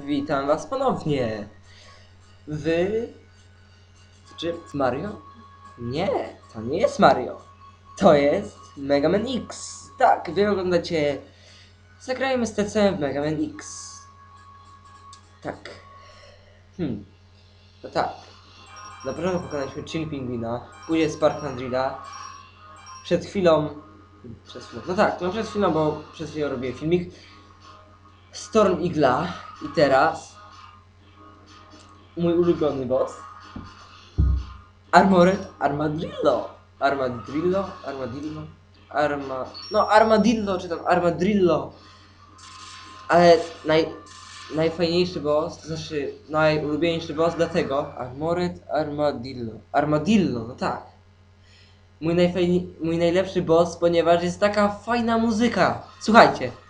Witam was ponownie. Wy... Czy Mario? Nie, to nie jest Mario. To jest Mega Man X. Tak, wy oglądacie... Zagrajmy z TC w Mega Man X. Tak. Hmm. No tak. Na początku pokonaliśmy Chill Pingwina, później Spark Andrilla. Przed chwilą... Przed chwilą... No tak, to przed chwilą, bo przed chwilą robiłem filmik. Storm Igla i teraz mój ulubiony boss. Armored Armadillo. Armadillo Armadillo Arma... no Armadillo czy tam Armadillo ale naj... najfajniejszy boss to znaczy najulubieńszy boss dlatego Armored Armadillo. Armadillo, no tak. Mój, najfajni... mój najlepszy boss, ponieważ jest taka fajna muzyka. Słuchajcie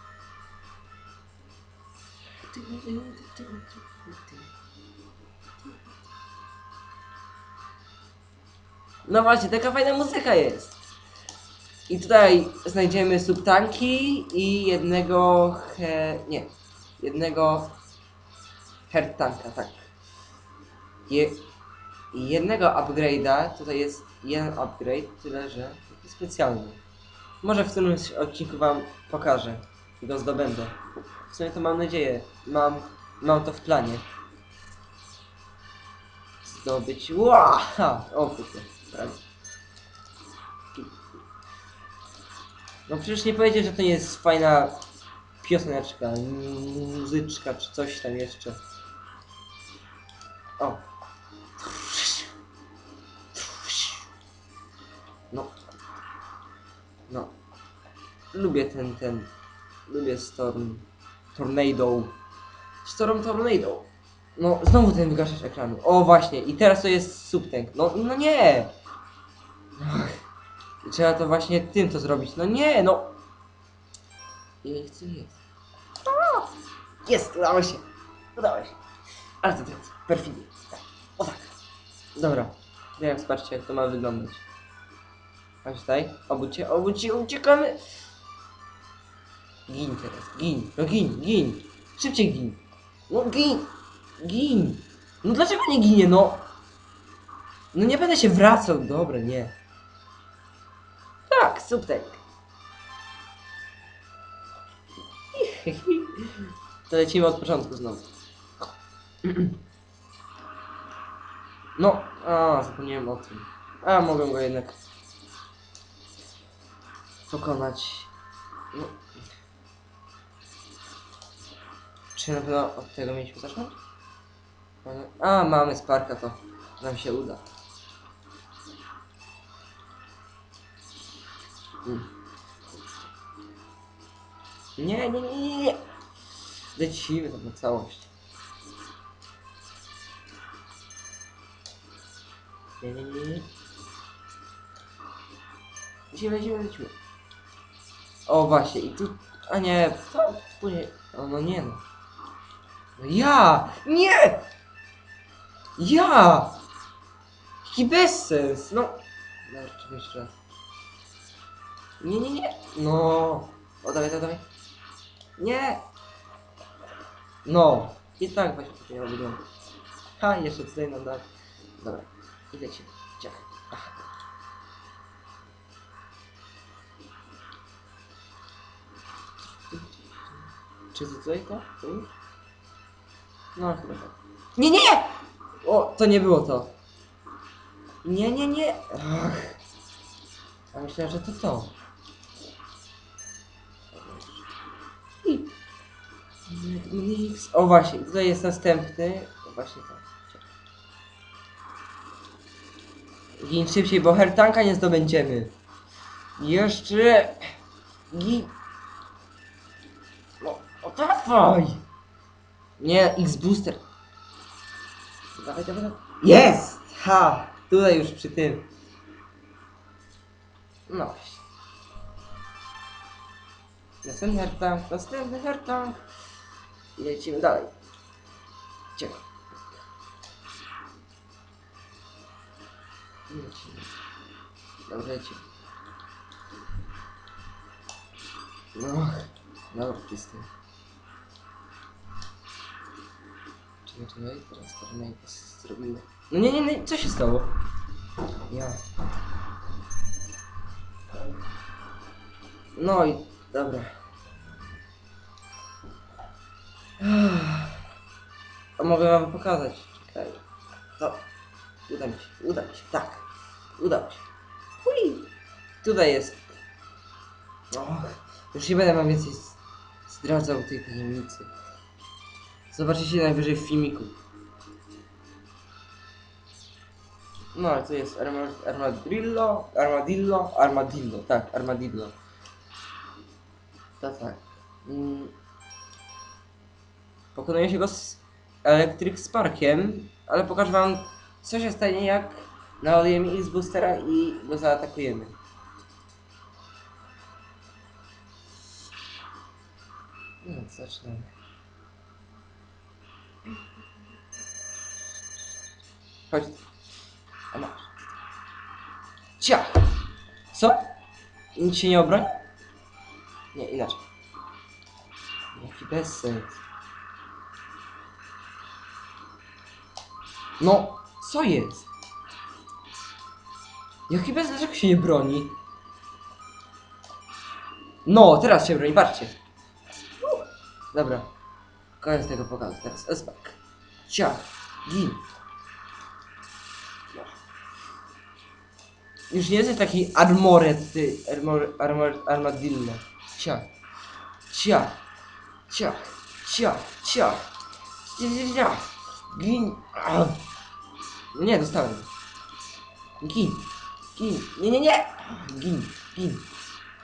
No właśnie, taka fajna muzyka jest. I tutaj znajdziemy subtanki i jednego he... nie. Jednego hertanka, tak. Je... I jednego upgrade'a, tutaj jest jeden upgrade, tyle że specjalny. Może w którymś odcinku wam pokażę go zdobędę. W sumie to mam nadzieję. Mam, mam to w planie. Zdobyć. Ła! O kurde. No przecież nie powiedzieć, że to nie jest fajna pioseneczka, muzyczka czy coś tam jeszcze. O. No. No. Lubię ten, ten. Lubię Storm. Tornado. Storm Tornado. No, znowu ten wygaszacz ekranu. O, właśnie. I teraz to jest subtank. No, no nie! Ach, trzeba to właśnie tym to zrobić. No nie, no! Ja nie chcę jest. Jest, udało się. Udało się. Ale to teraz perfidnie. O tak. Dobra. Wiem, zobaczcie jak to ma wyglądać. Chodź tutaj. Obudź się, obudź uciekamy. Gin teraz, gin. No gin, gin. Szybciej gin. No gin. Gin. No dlaczego nie ginie, no? No nie będę się wracał, dobra, nie. Tak, subtek. To lecimy od początku znowu. No, a, zapomniałem o tym. A, mogę go jednak pokonać. No. Czy na pewno od tego mieliśmy zacząć? A, mamy Sparka, to nam się uda. Mm. Nie, nie, nie, nie, nie. Lecimy tam na całość. Nie, nie, nie, nie. Lecimy, lecimy, lecimy. O, właśnie, i tu... A nie, to później... O, no nie no. Ja! Nie! Ja! Jaki bezsens! No... Dobra, jeszcze raz. Nie, nie, nie! No! O, dawaj, dawaj, dawaj. Nie! No! I tak właśnie to miało. Ha, jeszcze tutaj nam da. Dobra, i lecimy. Ciach. Czy to tutaj to? To już? No chyba tak. Nie, nie! O, to nie było to. Nie, nie, nie. Ach. A myślałem, że to to. O właśnie, tutaj jest następny. O właśnie to. Gin szybciej, bo hertanka nie zdobędziemy. Jeszcze. Gin. No, o dawaj! Nie, X-Booster. Dawaj, dawaj, dawaj. Jest! Ha! Tutaj już przy tym. No właśnie. Następny hertank, następny hertank. I lecimy dalej. Ciekawe. I Lecimy. Dobra, lecimy. No, dobra, czysty. Czekaj, teraz Tornado zrobimy. No nie, nie, nie, co się stało? Ja. No i dobra. A mogę wam pokazać. Czekaj. To. Uda mi się, uda mi się, tak. Udało się. Hui. Tutaj jest. Och, już nie będę wam więcej zdradzał tej tajemnicy. Zobaczycie najwyżej w filmiku. No, ale to jest arma- armadillo, armadillo, armadillo, tak, armadillo. To tak. Mm. Pokonuje się go z Electric Sparkiem, ale pokażę wam, co się stanie, jak naładujemy X Boostera i go zaatakujemy. No, zaczynamy. Chodź. A masz. Ciach! Co? Nic się nie obroń? Nie, inaczej. Jaki bezsens. No, co jest? Jaki bez dlaczego się nie broni? No, teraz się broni, patrzcie. Dobra. Koniec tego pokazu. Teraz Espak. Ciach. Gin. Już nie jesteś taki armored, ty. Armor, armor, armadillo. Ciach. Ciach. Ciach. Ciach. Ciach. Ciach. Gin. No nie, dostałem. Gin. Gin. Nie, nie, nie. Gin. Gin.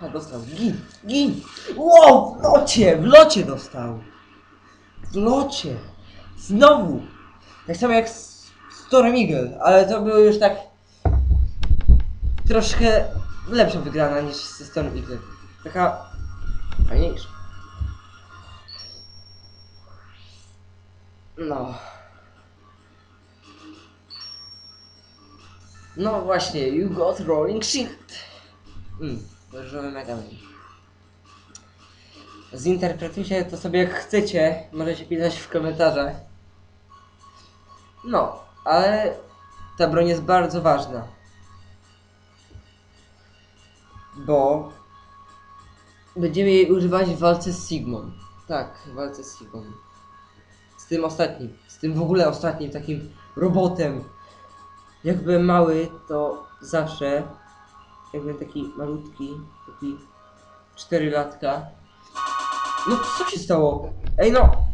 A, dostał. Gin. Gin. Wow, w locie. W locie dostał. Locie. Znowu. Tak samo jak Storm Eagle, ale to było już tak troszkę lepsza wygrana niż ze Storm Eagle. Taka fajniejsza. No. No właśnie, you got rolling shield. Mm, różowy Mega Man. Zinterpretujcie to sobie jak chcecie, możecie pisać w komentarzach. No, ale ta broń jest bardzo ważna. Bo będziemy jej używać w walce z Sigmą. Tak, w walce z Sigmą. Z tym ostatnim, z tym w ogóle ostatnim takim robotem. Jak byłem mały, to zawsze, jak byłem taki malutki, taki 4 latka. No co się stało? Ej no!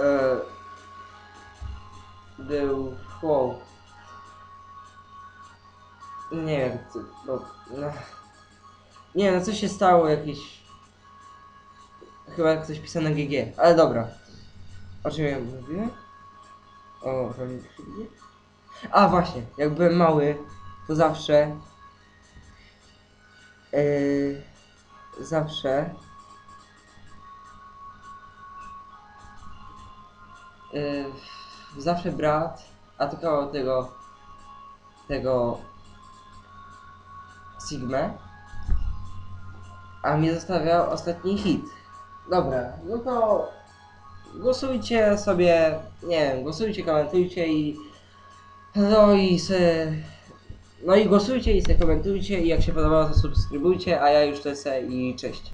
E, był wow. Nie wiem, co, bo, no. Nie no, co się stało jakieś... Chyba ktoś pisał na GG, ale dobra. O czym ja mówiłem? O chwili? A właśnie, jak byłem mały, to zawsze... Yy, zawsze... Yy, zawsze brat atakował tego... tego... Sigmę, a mi zostawiał ostatni hit. Dobra, no to głosujcie sobie, nie wiem, głosujcie, komentujcie i no i se, no i głosujcie i komentujcie i jak się podobało to subskrybujcie, a ja już lecę i cześć.